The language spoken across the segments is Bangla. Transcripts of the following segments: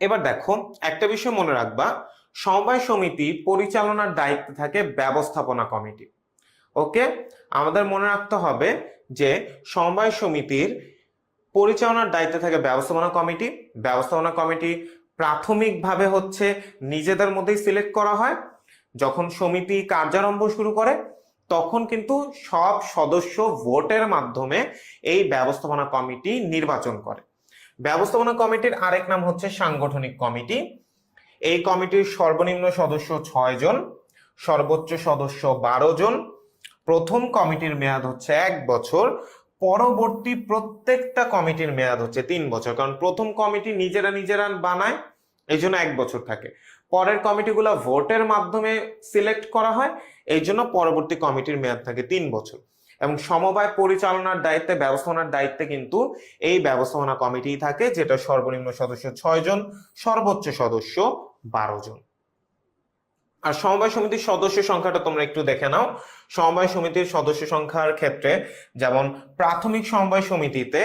এবার দেখো, একটা বিষয় মনে রাখবা, সমবায় সমিতি পরিচালনার দায়িত্বে থাকে ব্যবস্থাপনা কমিটি। ওকে? আমাদের মনে রাখতে হবে যে সমবায় সমিতির পরিচালনার দায়িত্বে থাকে ব্যবস্থাপনা কমিটি। ব্যবস্থাপনা কমিটি প্রাথমিকভাবে হচ্ছে নিজেদের মধ্যেই সিলেক্ট করা হয়। যখন সমিতি কার্যারম্ভ শুরু করে, তখন কিন্তু সব সদস্য ভোটের মাধ্যমে এই ব্যবস্থাপনা কমিটি নির্বাচন করে। ব্যবস্থাপনা কমিটির আরেক নাম হচ্ছে সাংগঠনিক কমিটি। এই কমিটির সর্বনিম্ন সদস্য ছয় জন, সর্বোচ্চ সদস্য বারো জন। প্রথম কমিটির মেয়াদ হচ্ছে এক বছর, পরবর্তী প্রত্যেকটা কমিটির মেয়াদ হচ্ছে তিন বছর। কারণ প্রথম কমিটি নিজেরা নিজেরা বানায়, এই জন্য এক বছর থাকে। পরের কমিটিগুলো ভোটের মাধ্যমে সিলেক্ট করা হয়, এই জন্য পরবর্তী কমিটির মেয়াদ থাকে তিন বছর। এবং সমবায় পরিচালনার দায়িত্বে, ব্যবস্থাপনার দায়িত্বে কিন্তু এই ব্যবস্থাপনা কমিটি থাকে, যেটা সর্বনিম্ন সদস্য ছয় জন, সর্বোচ্চ সদস্য বারো জন। আর সমবায় সমিতির সদস্য সংখ্যাটা তোমরা একটু দেখে নাও। সমবায় সমিতির সদস্য সংখ্যার ক্ষেত্রে যেমন প্রাথমিক সমবায় সমিতিতে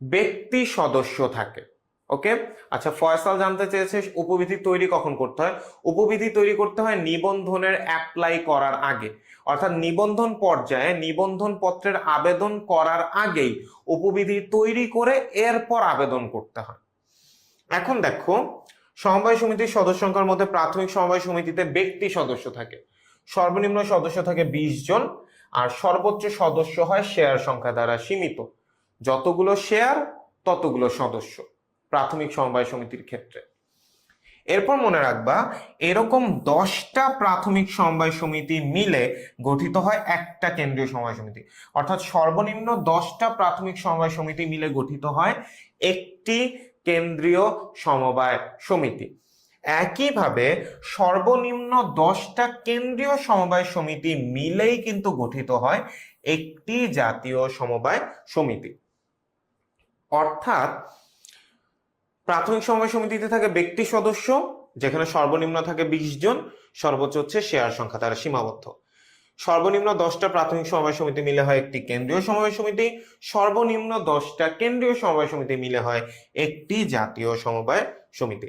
ব্যক্তি সদস্য থাকে। ওকে আচ্ছা ফয়সাল জানতে চেয়েছে উপবিধি তৈরি কখন করতে হয়? উপবিধি তৈরি করতে হয় নিবন্ধনের অ্যাপ্লাই করার আগে। অর্থাৎ নিবন্ধন পর্যায়ে নিবন্ধন পত্রের আবেদন করার আগেই উপবিধি তৈরি করে এরপর আবেদন করতে হয়। এখন দেখো, সমবায় সমিতির সদস্য সংখ্যার মধ্যে প্রাথমিক সমবায় সমিতিতে ব্যক্তি সদস্য থাকে। সর্বনিম্ন সদস্য থাকে বিশ জন, আর সর্বোচ্চ সদস্য হয় শেয়ার সংখ্যা দ্বারা সীমিত। যতগুলো শেয়ার ততগুলো সদস্য। প্রাথমিক সমবায় সমিতির ক্ষেত্রে। এরপর মনে রাখবা, এরকম দশটা প্রাথমিক সমবায় সমিতি মিলে গঠিত হয় একটা কেন্দ্রীয় সমবায় সমিতি। অর্থাৎ সর্বনিম্ন দশটা প্রাথমিক সমবায় সমিতি মিলে গঠিত হয় একটি কেন্দ্রীয় সমবায় সমিতি। একইভাবে সর্বনিম্ন দশটা কেন্দ্রীয় সমবায় সমিতি মিলেই কিন্তু গঠিত হয় একটি জাতীয় সমবায় সমিতি। অর্থাৎ প্রাথমিক সমবায় সমিতিতে থাকে ব্যক্তি সদস্য, যেখানে সর্বনিম্ন থাকে বিশ জন, সর্বোচ্চ হচ্ছে শেয়ার সংখ্যা, তারা সীমাবদ্ধ। সর্বনিম্ন দশটা প্রাথমিক সমবায় সমিতি মিলে হয় একটি কেন্দ্রীয় সমবায় সমিতি, সর্বনিম্ন দশটা কেন্দ্রীয় সমবায় সমিতি মিলে হয় একটি জাতীয় সমবায় সমিতি।